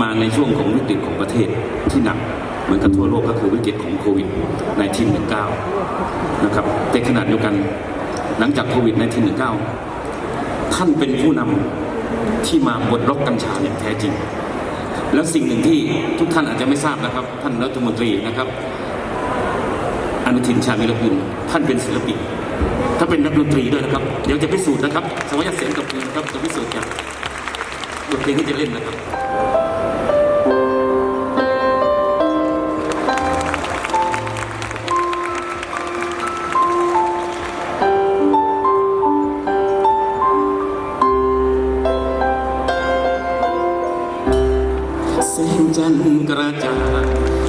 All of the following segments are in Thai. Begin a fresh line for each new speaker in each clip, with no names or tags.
มาในช่วงของวิกฤตของประเทศที่หนักเหมือนกับทั่วโลกก็คือวิกฤตของโควิด -19 นะครับแต่ขนาดเดียวกันหลังจากโควิด -19 ท่านเป็นผู้นำที่มาบดล็อกกัญชาอย่างแท้จริง แล้วสิ่งหนึ่งที่ทุกท่านอาจจะไม่ทราบนะครับ ท่านรัฐมนตรีนะครับ อนุทินชาญวิรกุลท่านเป็นศิลปินถ้าเป็นนักดนตรีด้วยนะครับ เดี๋ยวจะพิสูจน์นะครับสมัยเสียงกับเพลงนครับจะพิสูจน์จากบทเพลงที่จะเล่นนะครับ งจันทร์กระจ่าง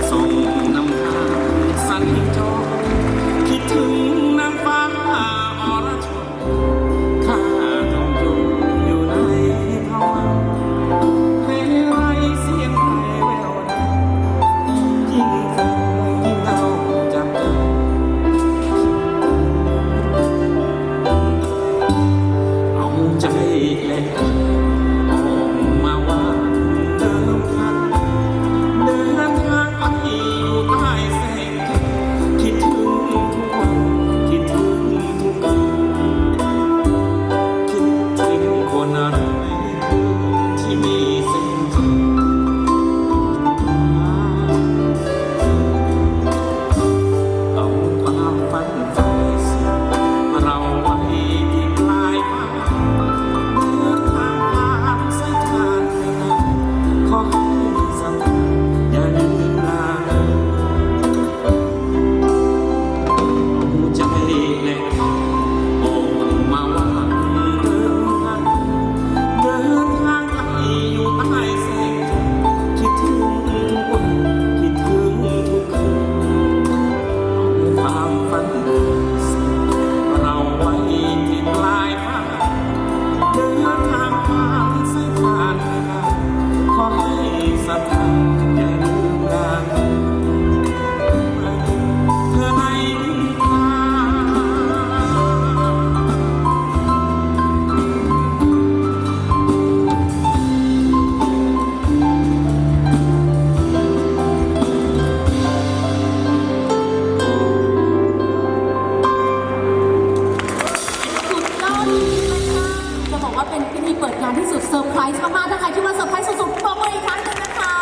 เป็นพิธีเปิ
ดงานที่สุดเซอร์ไพรส์มากๆถ้าใครคิดว่าเซอร์ไพรส์สุดๆปรบมืออีกครั้งหนึ่งนะคะ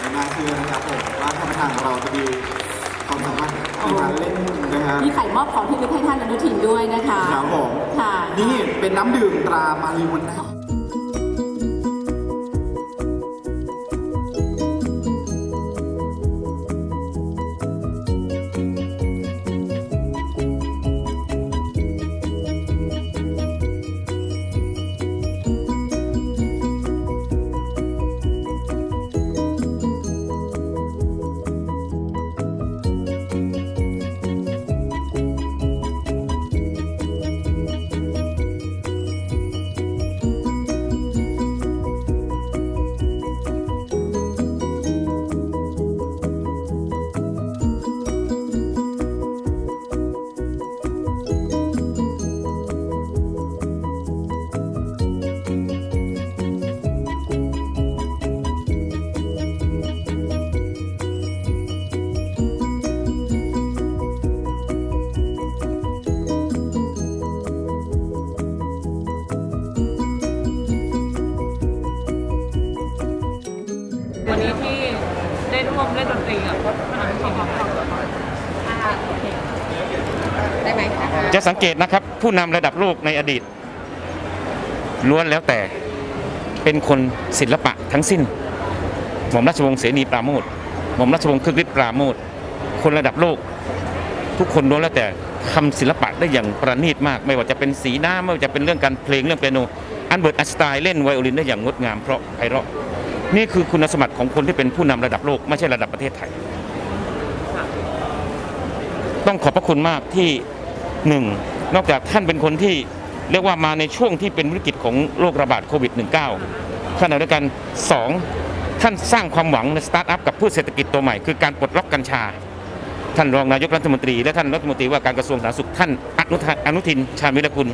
ไม่น่าเชื่อนะครับผมว่าท่านประธานของเราจะมีความสามารถในการเล่นนะครับ
มีไข่มอบของที่ลึกให้ท่านอนุทินด้วยนะคะ
ครับผม
ค่ะ
นี่เป็นน้ำดื่มตรามาริวันนา
วันนี้ที่ได้ร่วมเล่นดนตรีกับพนักงานได้ไหมคะ
จะสังเกตนะครับ ผู้นำระดับโลกในอดีต ล้วนแล้วแต่เป็นคนศิลปะทั้งสิ้น หม่อมราชวงศ์เสนีปราโมทหม่อมราชวงศ์คึกฤทธิ์ปราโมทคนระดับโลก ทุกคนล้วนแล้วแต่ทำศิลปะได้อย่างประณีตมาก ไม่ว่าจะเป็นสีหน้าไม่ว่าจะเป็นเรื่องการเพลงเรื่องเปียโนอันเบิร์ตอัสไตน์เล่นไวโอลินได้อย่างงดงามเพราะไพเราะ นี่คือคุณสมบัติของคนที่เป็นผู้นำระดับโลกไม่ใช่ระดับประเทศไทย ต้องขอบพระคุณมากที่หนึ่งนอกจากท่านเป็นคนที่เรียกว่ามาในช่วงที่เป็นวิกฤตของโรคระบาดโควิด -19 ขณะเดียวกันสองท่านสร้างความหวังในสตาร์ทอัพกับพืชเศรษฐกิจตัวใหม่คือการปลดล็อกกัญชา ท่านรองนายกรัฐมนตรี และท่านรัฐมนตรีว่าการกระทรวงสาธารณสุขท่านอนุทินอนุทินชาญวิรกุล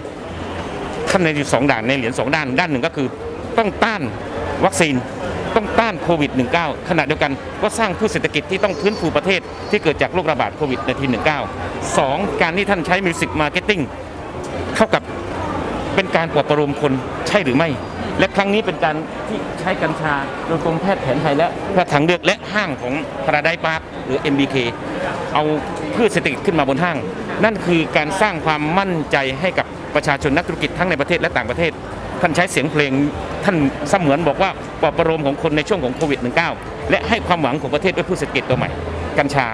ท่านในสองด่านในเหรียญสองด้าน ด้านหนึ่งก็คือต้องต้านวัคซีน
ต้านโควิด -19 ขณะเดียวกันก็สร้างพืชเศรษฐกิจที่ต้องฟื้นฟูประเทศที่เกิดจากโรคระบาดโควิดในที19สองการที่ท่านใช้มิวสิกมาร์เก็ตติ้งเท่ากับเป็นการปลอบประโลมคนใช่หรือไม่ และครั้งนี้เป็นการที่ใช้กัญชาโดยกรมแพทย์แผนไทยและแพทย์ทางเลือกและห้างของพาราไดพาร์คหรือ MBK เอาพืชเศรษฐกิจขึ้นมาบนห้าง นั่นคือการสร้างความมั่นใจให้กับประชาชนนักธุรกิจทั้งในประเทศและต่างประเทศ ท่านใช้เสียงเพลงท่านเสมือนบอกว่าปลอบประโลมของคนในช่วงของโควิด -19 และให้ความหวังของประเทศด้วยพืชเศรษฐกิจตัวใหม่ กัญชา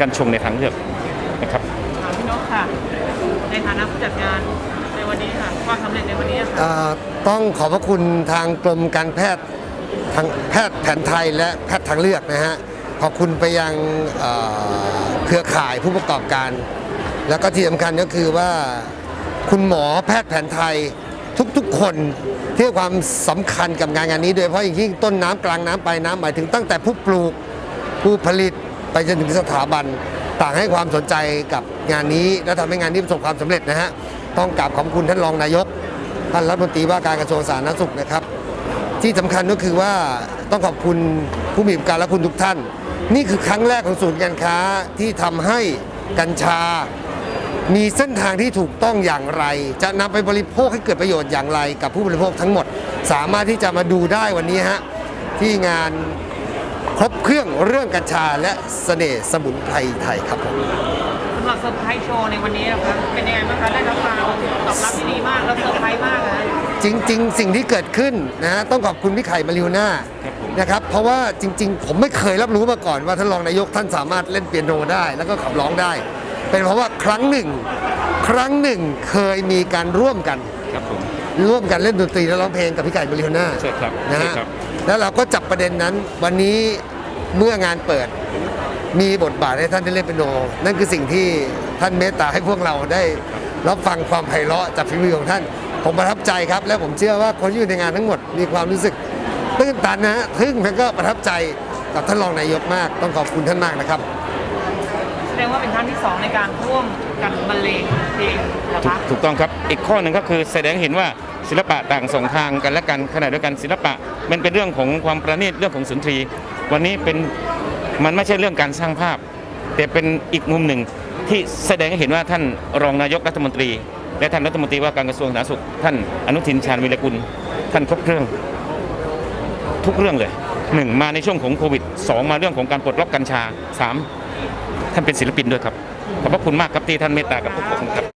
กัญชงในทางเลือกนะครับ
ถามพี่นกค่ะ ในฐานะผู้จัดงานในวันนี้ค่ะความสำเร็จในวันนี้ค่ะ
เอ่อต้องขอบพระคุณทางกรมการแพทย์ทางแพทย์แผนไทยและแพทย์ทางเลือกนะฮะขอบคุณไปยังเอ่อเครือข่ายผู้ประกอบการ แล้วก็ที่สำคัญก็คือว่าคุณหมอแพทย์แผนไทย ทุกๆคนที่ความสำคัญกับงานงานนี้ โดยเฉพาะอย่างยิ่งต้นน้ำกลางน้ำปลายน้ำหมายถึงตั้งแต่ผู้ปลูกผู้ผลิตไปจนถึงสถาบัน ต่างให้ความสนใจกับงานนี้ และทำให้งานนี้ประสบความสำเร็จนะฮะต้องกราบขอบคุณท่านรองนายกท่านรัฐมนตรีว่าการกระทรวงสาธารณสุขนะครับ ที่สำคัญก็คือว่าต้องขอบคุณผู้มีบริการและคุณทุกท่าน นี่คือครั้งแรกของศูนย์การค้าที่ทำให้กัญชา มีเส้นทางที่ถูกต้องอย่างไร จะนำไปบริโภคให้เกิดประโยชน์อย่างไร กับผู้บริโภคทั้งหมด สามารถที่จะมาดูได้วันนี้ฮะที่งานครบเครื่องเรื่องกัญชาและเสน่ห์สมุนไพรไทยครับผม
สำหรับเซอร์ไพรส์โชว์ในวันนี้นะคะเป็นยังไงบ้างคะได้รับการตอบรับที่ดีมากแล้วเซอร์ไพรส์มากนะ
จริง ๆ สิ่งที่เกิดขึ้นนะฮะต้องขอบคุณพี่ไข่มาริวน่านะครับเพราะว่าจริง ๆ ผมไม่เคยรับรู้มาก่อนว่าท่านรองนายกท่านสามารถเล่นเปียโนได้ แล้วก็ขับร้องได้ เป็นเพราะว่าครั้งหนึ่ง ครั้งหนึ่งเคยมีการร่วมกัน
ครับผม
ร่วมกันเล่นดนตรีและร้องเพลงกับพี่ไก่มาริวน่า
ใช่ครับ
นะ
ใช่
ฮะ
ครับ
แล้วเราก็จับประเด็นนั้น วันนี้เมื่องานเปิด มีบทบาทให้ท่านได้เล่นเปียโน นั่นคือสิ่งที่ท่านเมตตาให้พวกเราได้รับฟังความไพเราะจากฝีมือของท่าน ผมประทับใจครับ และผมเชื่อว่าคนที่อยู่ในงานทั้งหมดมีความรู้สึกตื้นตันนะฮะทึ่งแล้วก็ประทับใจกับท่านรองนายกมาก ต้องขอบคุณท่านมากนะครับ
แสดงว่าเป็นครั้งที่สองในการร่วมกันบรรเลงเพลงเหรอคะ
ถูกต้องครับ อีกข้อหนึ่งก็คือแสดงเห็นว่าศิลปะต่างส่งทางกันและกันขณะเดียวกันศิลปะ มันเป็นเรื่องของความประณีตเรื่องของสุนทรี วันนี้เป็นมันไม่ใช่เรื่องการสร้างภาพ แต่เป็นอีกมุมหนึ่งที่แสดงให้เห็นว่าท่านรองนายกรัฐมนตรี และท่านรัฐมนตรีว่าการกระทรวงสาธารณสุข ท่านอนุทินชาญวิรกุล ท่านครบเครื่อง ทุกเรื่องเลยหนึ่งมาในช่วงของโควิดสองมาเรื่องของการปลดล็อกกัญชาสาม ท่านเป็นศิลปินด้วยครับขอบพระคุณมากครับที่ท่านเมตตากับพวกผมครับ